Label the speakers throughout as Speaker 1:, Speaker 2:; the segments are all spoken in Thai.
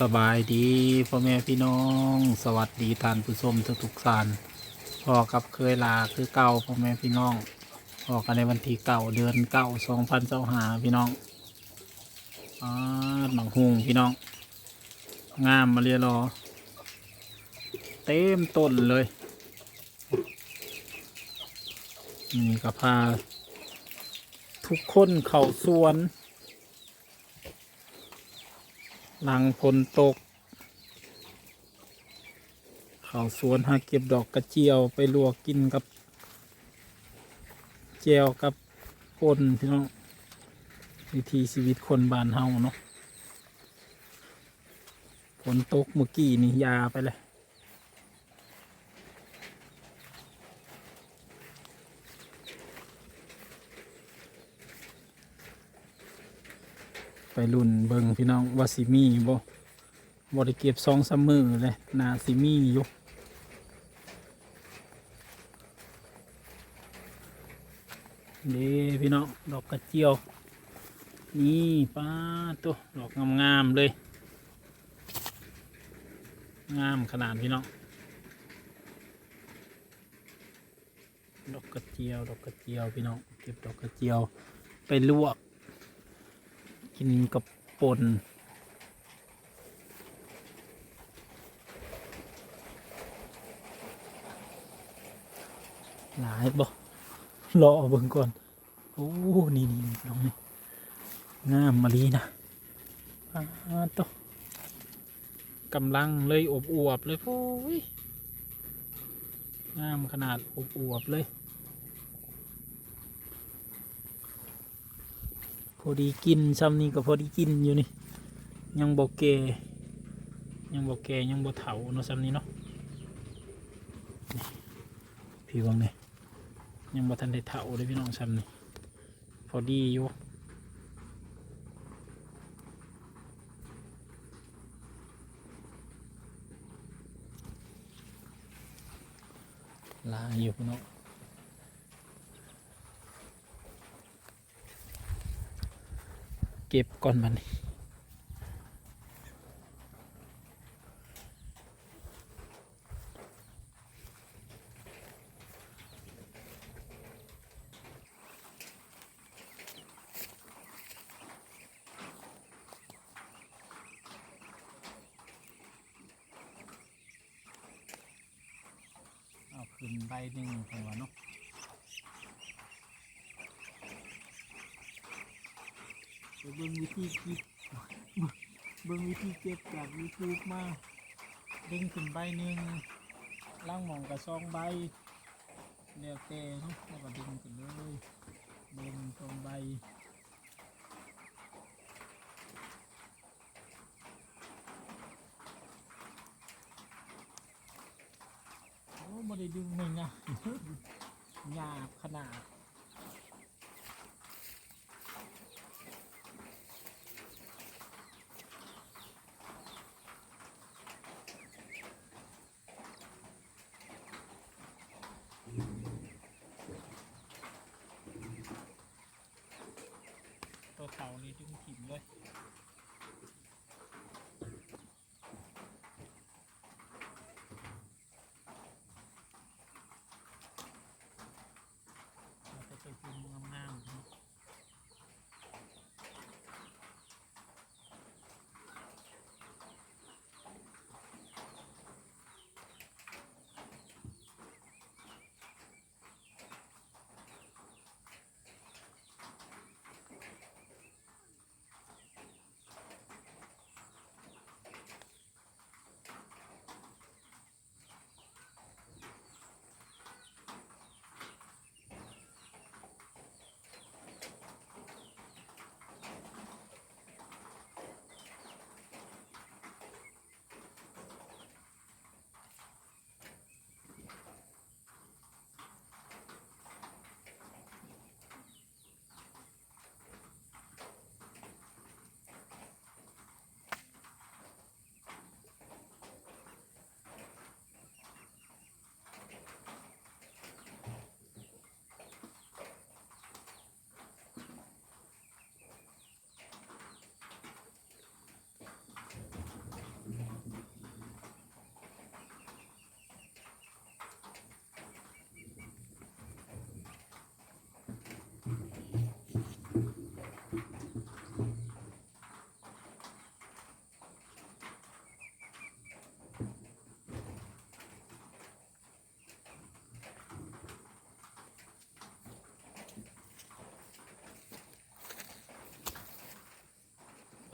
Speaker 1: สบายดีพ่อแม่พี่น้อง สวัสดีท่านผู้ชมทุกทุกท่านพอกับเคยลาคือเก่าพ่อแม่พี่น้องพอกันในวันที่เก่าเดือนเก้าสองพันเจ้าหาพี่น้องอ่าหนังหุงพี่น้อง งามมาเรียรอ เต็มต้นเลยนี่ก็พา ทุกคนเข้าสวน หลังฝนตก เข้าสวนหาเก็บดอกกระเจียวไปลวกกินกับแจวกับคนพี่น้องวิธีชีวิตคนบ้านเฮาเนาะฝนตกเมื่อกี้นี่ยาไปเลย ไปรุ่นเบิงพี่น้องว่าสิมีบ่บ่ได้เก็บสองสามมือเลยนาสิมีอยู่นี่พี่น้องดอกกระเจียว นี่ป้าตัวดอกงามๆเลย งามขนาดพี่น้องดอกกระเจียว ดอกกระเจียวพี่น้องเก็บดอกกระเจียวไปลวก กินกับป่นหลายบ่รอเบิ่งก่อน โอ้ นี่นี่น้องนี่งามมาลีนะอาตกำลังเลยอบอวบเลยโอ้ยงามขนาดอบอวบเลย พอดีกินซ้ำนี่ก็พอดีกินอยู่นี่ ยังบอกเกยังบอกเกยังบอกเถาเนาะซ้ำนี้เนาะพี่วังเนี่ยยังบอกทันได้เถาเลยพี่น้องซ้ำนี่พอดีอยู่ลาอยู่พี่น้อง เก็บก่อนมันเอาขึ้นใบหนึ่งผมว่าเนาะ ไป เบิ่งวิธีคิดเบิ่งวิธีเก็บจาก YouTube มาดึงขึ้นใบหนึ่งล่างหมองกับซองใบเรียวแต่เนาะแล้วก็ดึงขึ้นเลยเบิ่งซองใบโอ้บ่ได้ดึงไม่ง่ายหยาบขนาด ตัว จึงถิ่มเลย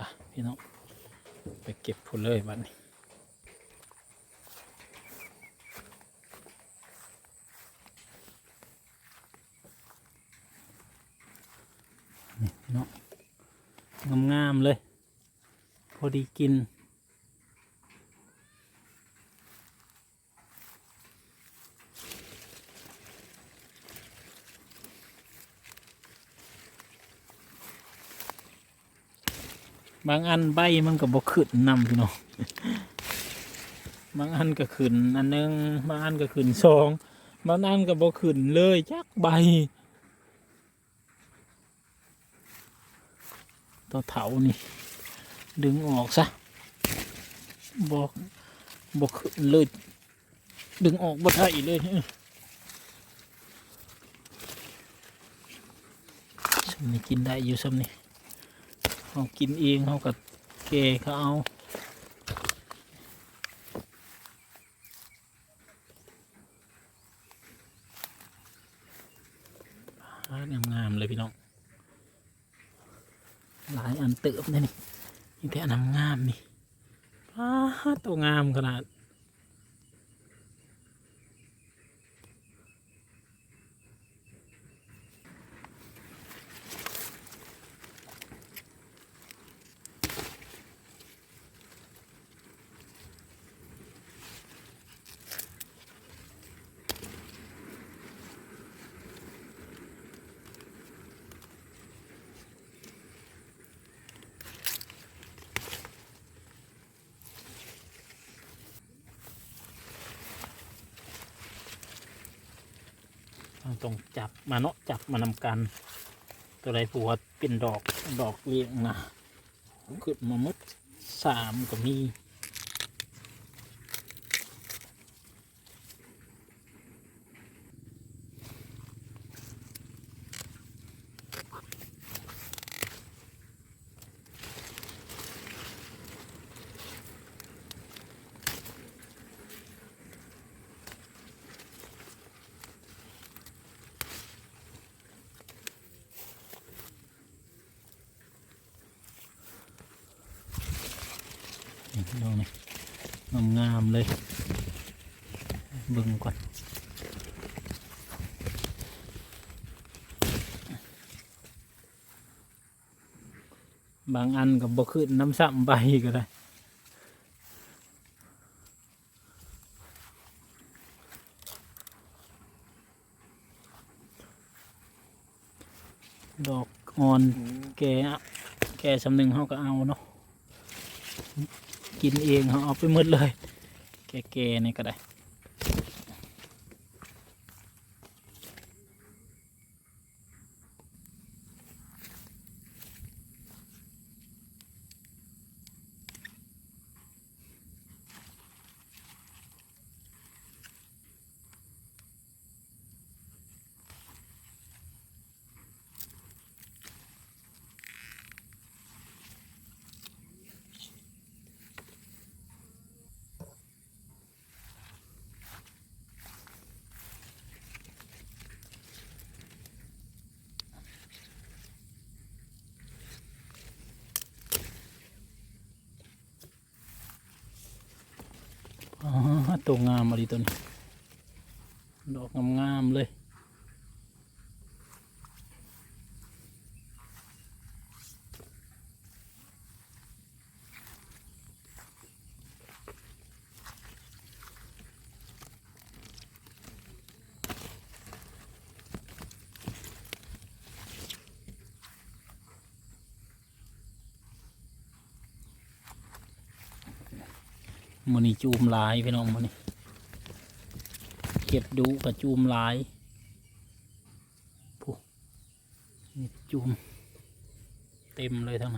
Speaker 1: ล พี่น้องไปเก็บผลเลยวันนี้นี่พี่น้องงามๆเลย พอดีกิน บางอันใบมันก็บกขึ้นนำพี่น้องบางอันก็ขึ้นอันนึงบางอันก็ขึ้นสองบางอันก็บกขึ้นเลยจักใบตัวเถานี่ ดึงออกซะบอกบกขึ้นเลย ดึงออกบ่ได้เลยสำนี่กินได้อยู่สำนี่ เขากินเองเขากับเกเขาเอาหางามๆเลยพี่น้อง หลายอันเติบเลยนี่นี่แต่อันงามนี่อ้าตัวงามขนาด ต้องจับมาเนาะจับมานำกัน ตัวไรผัวเป็นดอกดอกเลี้ยงนะขึ้นมาหมดสามก็มี นี่ดอกนี่งามๆเลยเบิ่งก่อนบางอันกับบกขึ้นน้ำซ้ำใบก็ได้ดอกอ่อนแก่อะแก่สำนึงเขาก็เอาเนาะ กินเองเอาไปหมดเลย แก่ๆนี่ก็ได้ อ๋อ ตัวงามมาดีตัวนี้ดอกงามๆเลย มันนี่จูมลายพี่น้องมันนี่เก็บดูกับจูมลายผู้นี่จูมเต็มเลยทั้งนั้น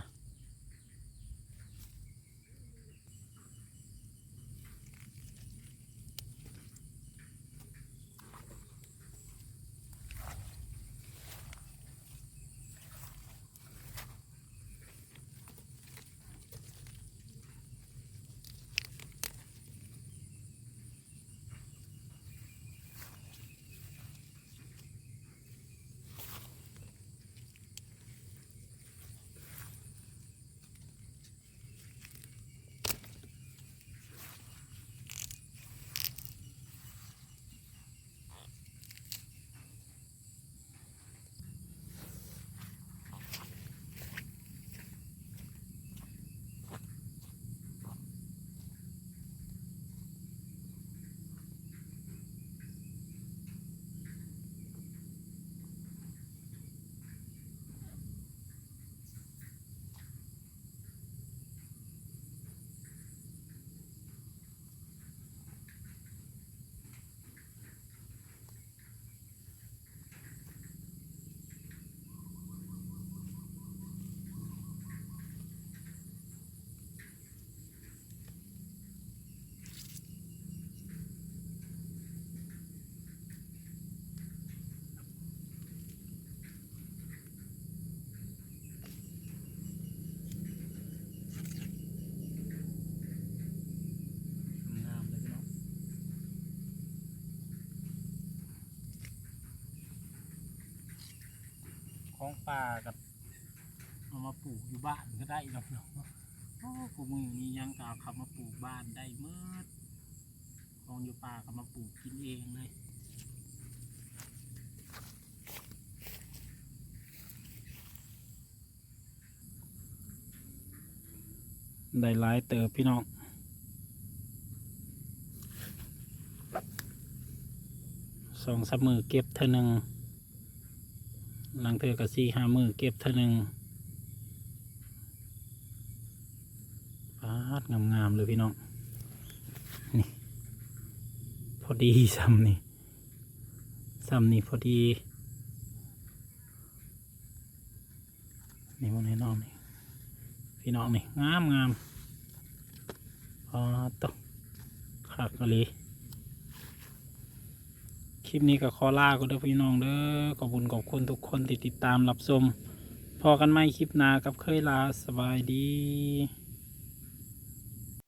Speaker 1: ของป่ากับเอามาปลูกอยู่บ้านก็ได้หรอกเนาะโอ้ผู้มือนี้ยังกเอาเขามาปลูกบ้านได้เมื่อของอยู่ป่าก็มาปลูกกินเองเลยได้หลายเติบพี่น้องสองสามมือเก็บเท่านึง หลังเธอกับสี่ห้ามือเก็บเท่านึงปาดงามๆเลยพี่น้อง นี่ พอดีซ้ำนี่ซ้ำนี่พอดี นี่มันให้น้องนี่ พี่น้องนี่ งามงามพอตกขากะลี คลิปนี้ก็ขอลาก็เด้อพี่น้องเด้อขอบคุณขอบคุณทุกคนที่ติดตามรับชมพอกันไหมคลิปหน้ากับเคยลาสบายดี